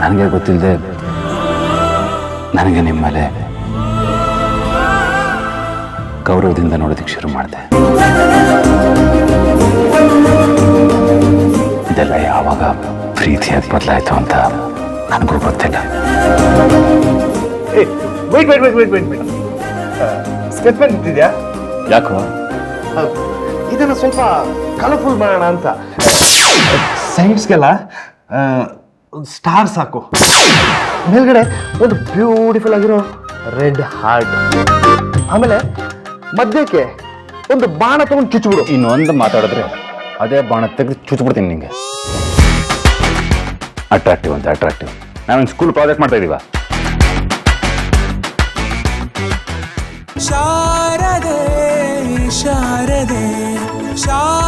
ನನಗೆ ಗೊತ್ತಿಲ್ಲದೆ ನನಗೆ ನಿಮ್ಮ ಮೇಲೆ ಗೌರವದಿಂದ ನೋಡೋದಕ್ಕೆ ಶುರು ಮಾಡಿದೆ. ಇದೆಲ್ಲ ಯಾವಾಗ ಪ್ರೀತಿಯಾಗಿ ಬದಲಾಯಿತು ಅಂತ ನನಗೂ ಗೊತ್ತಿಲ್ಲ. ಯಾಕೋ? ಇದನ್ನು ಸ್ವಲ್ಪ ಕಲರ್ಫುಲ್ ಮಾಡೋಣ ಅಂತ. ಸೈನ್ಸ್ಗೆಲ್ಲ ಸ್ಟಾರ್ ಸಾಕು. ಮೇಲ್ಗಡೆ ಒಂದು ಬ್ಯೂಟಿಫುಲ್ ಆಗಿರೋ ರೆಡ್ ಹಾರ್ಟ್ ಆಮೇಲೆ ಮಧ್ಯಕ್ಕೆ ಒಂದು ಬಾಣ ತಗೊಂಡು ಚುಚ್ಚಿಬಿಡು ಇನ್ನೊಂದು ಮಾತಾಡಿದ್ರೆ ಅದೇ ಬಾಣ ತೆಗೆದು ಚುಚ್ಚಿಬಿಡ್ತೀನಿ ನಿಂಗೆ. ಅಟ್ರಾಕ್ಟಿವ್ ಅಂತ ಅಟ್ರಾಕ್ಟಿವ್ ನಾವೇನು ಸ್ಕೂಲ್ ಪ್ರಾಜೆಕ್ಟ್ ಮಾಡ್ತಾ ಇದೀವ. ಶಾರದೆ ಶಾರದೆ ಶಾರದೆ